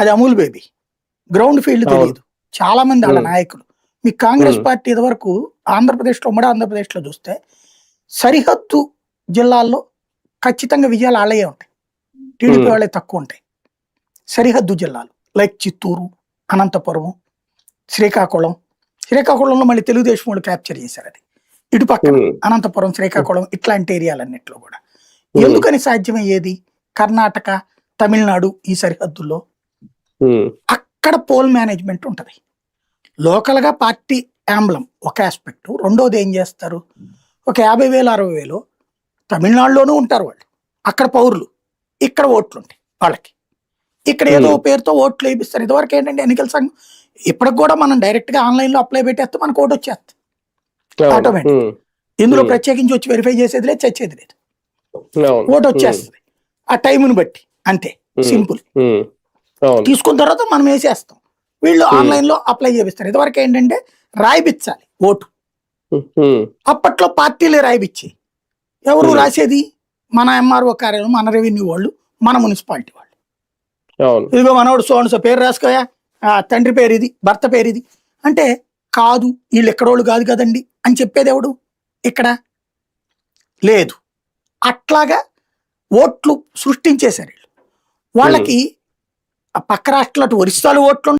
అది Amul baby ground field. తెలియదు చాలా మంది వాళ్ళ. నాయకులు మీ కాంగ్రెస్. పార్టీ ఇదివరకు ఆంధ్రప్రదేశ్లో ఉమ్మడి ఆంధ్రప్రదేశ్లో చూస్తే సరిహద్దు జిల్లాల్లో ఖచ్చితంగా విజయాలు వాళ్ళే ఉంటాయి టీడీపీ. వాళ్ళే తక్కువ ఉంటాయి సరిహద్దు జిల్లాలు లైక్ చిత్తూరు అనంతపురం శ్రీకాకుళం శ్రీకాకుళంలో మళ్ళీ తెలుగుదేశం వాళ్ళు క్యాప్చర్ చేశారు అది ఇటు పక్కన ఉమ్. అనంతపురం శ్రీకాకుళం ఇట్లాంటి ఏరియాలన్నింటిలో కూడా. ఎందుకని సాధ్యమయ్యేది కర్ణాటక తమిళనాడు ఈ సరిహద్దుల్లో. అక్కడ పోల్ మేనేజ్మెంట్ ఉంటుంది. లోకల్గా పార్టీ యాంబ్లం ఒక ఆస్పెక్ట్ రెండోది ఏం చేస్తారు? ఒక యాభై వేలు అరవై వేలు తమిళనాడులోనూ ఉంటారు వాళ్ళు. అక్కడ పౌరులు. ఇక్కడ ఓట్లు ఉంటాయి వాళ్ళకి. ఇక్కడ ఏదో. పేరుతో ఓట్లు వేయిస్తారు ఇదివరకు ఏంటంటే ఎన్నికల సంఘం ఇప్పటికి కూడా మనం డైరెక్ట్గా ఆన్లైన్లో అప్లై పెట్టేస్తే మనకు ఓటు వచ్చేస్తుంది. ఉమ్. ఇందులో. ప్రత్యేకించి వచ్చి వెరిఫై చేసేది లేదు చచ్చేది లేదు. ఓటు వచ్చేస్తుంది. ఆ టైంని బట్టి అంతే. సింపుల్. తీసుకున్న తర్వాత మనం వేసేస్తాం. వీళ్ళు. ఆన్లైన్లో అప్లై చేపిస్తారు. ఇదివరకు ఏంటంటే రాయిపించాలి ఓటు. అప్పట్లో పార్టీలే రాయిపించి ఎవరు. రాసేది? మన ఎంఆర్ఓ కార్యాలయం మన రెవెన్యూ వాళ్ళు మన మున్సిపాలిటీ వాళ్ళు. ఇదిగో మనోడు సో పేరు రాసుకోయా? ఆ, తండ్రి పేరు ఇది భర్త పేరు ఇది అంటే కాదు వీళ్ళు ఎక్కడోళ్ళు కాదు కదండి అని చెప్పేది ఎవడు? ఇక్కడ లేదు. అట్లాగా ఓట్లు సృష్టించేశారు వీళ్ళు. వాళ్ళకి ఆ పక్క రాష్ట్రాలు అటు ఒరిస్సాలు ఓట్లు